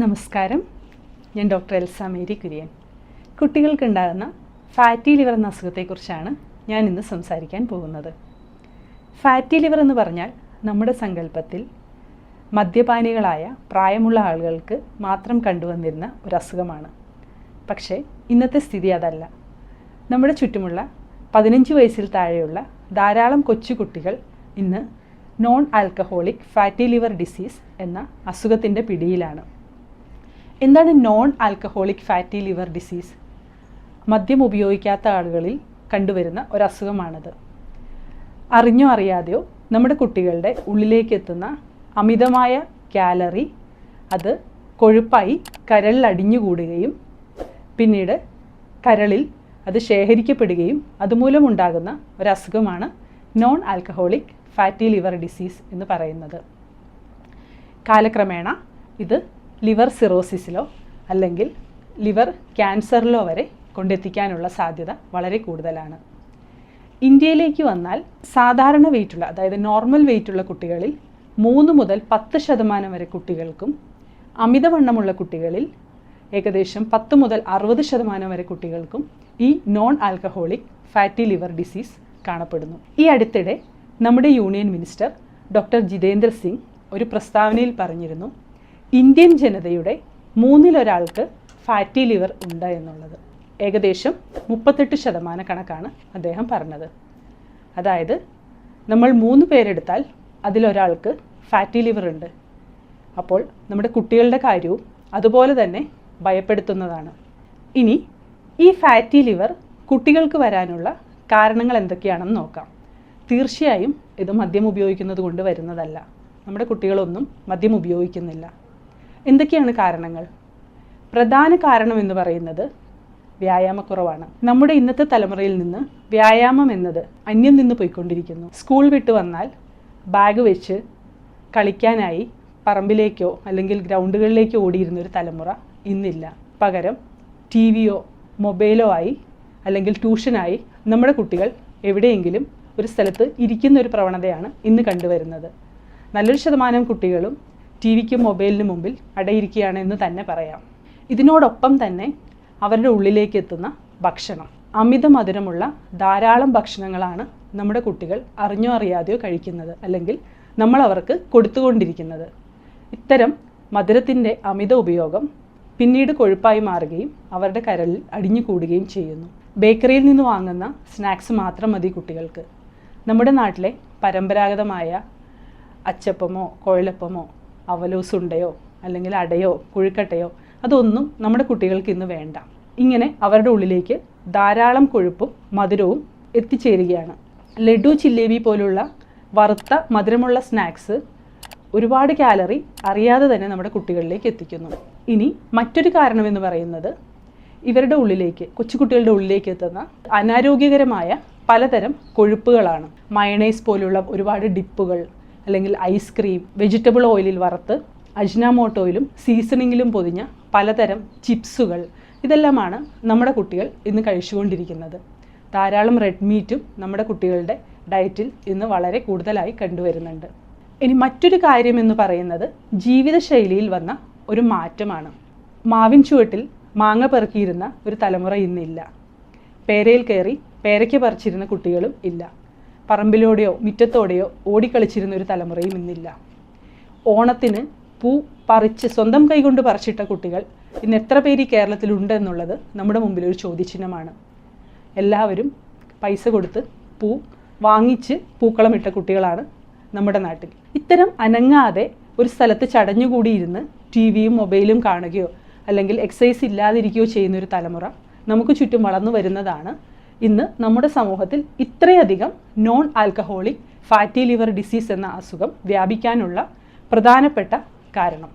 നമസ്കാരം. ഞാൻ ഡോക്ടർ എൽസ മേരി കുര്യൻ. കുട്ടികൾക്കുണ്ടാകുന്ന ഫാറ്റി ലിവർ എന്ന അസുഖത്തെക്കുറിച്ചാണ് ഞാൻ ഇന്ന് സംസാരിക്കാൻ പോകുന്നത്. ഫാറ്റി ലിവർ എന്ന് പറഞ്ഞാൽ നമ്മുടെ സങ്കല്പത്തിൽ മദ്യപാനികളായ പ്രായമുള്ള ആളുകൾക്ക് മാത്രം കണ്ടുവന്നിരുന്ന ഒരു അസുഖമാണ് പക്ഷേ ഇന്നത്തെ സ്ഥിതി അതല്ല. നമ്മുടെ ചുറ്റുമുള്ള പതിനഞ്ച് വയസ്സിൽ താഴെയുള്ള ധാരാളം കൊച്ചുകുട്ടികൾ ഇന്ന് non alcoholic fatty liver disease എന്ന അസുഖത്തിന്റെ പിടിയിലാണ്. എന്താണ് non alcoholic fatty liver disease മദ്യം ഉപയോഗിക്കാത്ത ആളുകളിൽ കണ്ടുവരുന്ന ഒരു അസുഖമാണത് അറിഞ്ഞോ അറിയാതെയോ നമ്മുടെ കുട്ടികളുടെ ഉള്ളിലേക്ക് എത്തുന്ന അമിതമായ കാലറി അത് കൊഴുപ്പായി കരളിൽ അടിഞ്ഞുകൂടുകയും പിന്നീട് കരളിൽ അത് ശേഖരിക്കപ്പെടുകയും അതുമൂലമുണ്ടാകുന്ന ഒരസുഖമാണ് non alcoholic fatty liver disease എന്ന് പറയുന്നത്. കാലക്രമേണ ഇത് ലിവർ സിറോസിസിലോ അല്ലെങ്കിൽ ലിവർ ക്യാൻസറിലോ വരെ കൊണ്ടെത്തിക്കാനുള്ള സാധ്യത വളരെ കൂടുതലാണ്. ഇന്ത്യയിലേക്ക് വന്നാൽ സാധാരണ വെയിറ്റുള്ള അതായത് നോർമൽ വെയിറ്റുള്ള കുട്ടികളിൽ മൂന്ന് മുതൽ പത്ത് ശതമാനം വരെ കുട്ടികൾക്കും അമിതവണ്ണമുള്ള കുട്ടികളിൽ ഏകദേശം പത്ത് മുതൽ അറുപത് ശതമാനം വരെ കുട്ടികൾക്കും ഈ non alcoholic fatty liver disease കാണപ്പെടുന്നു. ഈ അടുത്തിടെ നമ്മുടെ union minister doctor Jitendra Singh ഒരു പ്രസ്താവനയിൽ പറഞ്ഞിരുന്നു ഇന്ത്യൻ ജനതയുടെ മൂന്നിലൊരാൾക്ക് ഫാറ്റി ലിവർ ഉണ്ട് എന്നുള്ളത്. ഏകദേശം മുപ്പത്തെട്ട് ശതമാന കണക്കാണ് അദ്ദേഹം പറഞ്ഞത്. അതായത് നമ്മൾ മൂന്ന് പേരെടുത്താൽ അതിലൊരാൾക്ക് ഫാറ്റി ലിവർ ഉണ്ട്. അപ്പോൾ നമ്മുടെ കുട്ടികളുടെ കാര്യവും അതുപോലെ തന്നെ ഭയപ്പെടുത്തുന്നതാണ്. ഇനി ഈ ഫാറ്റി ലിവർ കുട്ടികൾക്ക് വരാനുള്ള കാരണങ്ങൾ എന്തൊക്കെയാണെന്ന് നോക്കാം. തീർച്ചയായും ഇത് മദ്യം ഉപയോഗിക്കുന്നത് കൊണ്ട് വരുന്നതല്ല. നമ്മുടെ കുട്ടികളൊന്നും മദ്യം ഉപയോഗിക്കുന്നില്ല. എന്തൊക്കെയാണ് കാരണങ്ങൾ? പ്രധാന കാരണം എന്ന് പറയുന്നത് വ്യായാമക്കുറവാണ്. നമ്മുടെ ഇന്നത്തെ തലമുറയിൽ നിന്ന് വ്യായാമം എന്നത് അന്യം നിന്ന് പോയിക്കൊണ്ടിരിക്കുന്നു. സ്കൂൾ വിട്ട് വന്നാൽ ബാഗ് വെച്ച് കളിക്കാനായി പറമ്പിലേക്കോ അല്ലെങ്കിൽ ഗ്രൗണ്ടുകളിലേക്കോ ഓടിയിരുന്ന ഒരു തലമുറ ഇന്നില്ല. പകരം ടി വിയോ മൊബൈലോ ആയി അല്ലെങ്കിൽ ട്യൂഷനായി നമ്മുടെ കുട്ടികൾ എവിടെയെങ്കിലും ഒരു സ്ഥലത്ത് ഇരിക്കുന്ന ഒരു പ്രവണതയാണ് ഇന്ന് കണ്ടുവരുന്നത്. നല്ലൊരു ശതമാനം കുട്ടികളും ടി വിക്കും മൊബൈലിന് മുമ്പിൽ അടയിരിക്കുകയാണ് എന്ന് തന്നെ പറയാം. ഇതിനോടൊപ്പം തന്നെ അവരുടെ ഉള്ളിലേക്ക് എത്തുന്ന ഭക്ഷണം. അമിത മധുരമുള്ള ധാരാളം ഭക്ഷണങ്ങളാണ് നമ്മുടെ കുട്ടികൾ അറിഞ്ഞോ അറിയാതെയോ കഴിക്കുന്നത് അല്ലെങ്കിൽ നമ്മൾ അവർക്ക് കൊടുത്തുകൊണ്ടിരിക്കുന്നത്. ഇത്തരം മധുരത്തിന്റെ അമിത ഉപയോഗം പിന്നീട് കൊഴുപ്പായി മാറുകയും അവരുടെ കരളിൽ അടിഞ്ഞു കൂടുകയും ചെയ്യുന്നു. ബേക്കറിയിൽ നിന്ന് വാങ്ങുന്ന സ്നാക്സ് മാത്രം മതി കുട്ടികൾക്ക്. നമ്മുടെ നാട്ടിലെ പരമ്പരാഗതമായ അച്ചപ്പമോ കുഴലപ്പമോ അവലോസുണ്ടയോ? അല്ലെങ്കിൽ അടയോ? കുഴിക്കട്ടയോ? അതൊന്നും നമ്മുടെ കുട്ടികൾക്ക് ഇന്ന് വേണ്ട. ഇങ്ങനെ അവരുടെ ഉള്ളിലേക്ക് ധാരാളം കൊഴുപ്പും മധുരവും എത്തിച്ചേരുകയാണ്. ലഡു ജിലേബി പോലുള്ള വറുത്ത മധുരമുള്ള സ്നാക്സ് ഒരുപാട് കാലറി അറിയാതെ തന്നെ നമ്മുടെ കുട്ടികളിലേക്ക് എത്തിക്കുന്നു. ഇനി മറ്റൊരു കാരണമെന്ന് പറയുന്നത് ഇവരുടെ ഉള്ളിലേക്ക് കൊച്ചുകുട്ടികളുടെ ഉള്ളിലേക്ക് എത്തുന്ന അനാരോഗ്യകരമായ പലതരം കൊഴുപ്പുകളാണ്. മയണൈസ് പോലുള്ള ഒരുപാട് ഡിപ്പുകൾ അല്ലെങ്കിൽ ഐസ്ക്രീം വെജിറ്റബിൾ ഓയിലിൽ വറുത്ത് അജ്നാമോട്ടോയിലും സീസണിങ്ങിലും പൊതിഞ്ഞ പലതരം ചിപ്സുകൾ ഇതെല്ലാമാണ് നമ്മുടെ കുട്ടികൾ ഇന്ന് കഴിച്ചുകൊണ്ടിരിക്കുന്നത്. ധാരാളം റെഡ് മീറ്റും നമ്മുടെ കുട്ടികളുടെ ഡയറ്റിൽ ഇന്ന് വളരെ കൂടുതലായി കണ്ടുവരുന്നുണ്ട്. ഇനി മറ്റൊരു കാര്യം എന്ന് പറയുന്നത് ജീവിതശൈലിയിൽ വന്ന ഒരു മാറ്റമാണ്. മാവിൻ ചുവട്ടിൽ മാങ്ങ പെറുക്കിയിരുന്ന ഒരു തലമുറ ഇന്നില്ല. പേരയിൽ കയറി പേരയ്ക്ക് പറിച്ചിരുന്ന കുട്ടികളും ഇല്ല. പറമ്പിലൂടെയോ മുറ്റത്തോടെയോ ഓടിക്കളിച്ചിരുന്ന ഒരു തലമുറയും ഇന്നില്ല. ഓണത്തിന് പൂ പറിച്ച് സ്വന്തം കൈകൊണ്ട് പറിച്ചിട്ട കുട്ടികൾ ഇന്ന് എത്ര പേര് ഈ കേരളത്തിലുണ്ട് എന്നുള്ളത് നമ്മുടെ മുമ്പിൽ ഒരു ചോദ്യചിഹ്നമാണ്. എല്ലാവരും പൈസ കൊടുത്ത് പൂ വാങ്ങിച്ച് പൂക്കളമിട്ട കുട്ടികളാണ് നമ്മുടെ നാട്ടിൽ. ഇത്തരം അനങ്ങാതെ ഒരു സ്ഥലത്ത് ചടഞ്ഞുകൂടിയിരുന്ന് ടി വിയും മൊബൈലും കാണുകയോ അല്ലെങ്കിൽ എക്സസൈസ് ഇല്ലാതിരിക്കുകയോ ചെയ്യുന്ന ഒരു തലമുറ നമുക്ക് ചുറ്റും വളർന്നു വരുന്നതാണ് ഇന്ന് നമ്മുടെ സമൂഹത്തിൽ ഇത്രയധികം non alcoholic fatty liver disease എന്ന അസുഖം വ്യാപിക്കാനുള്ള പ്രധാനപ്പെട്ട കാരണം.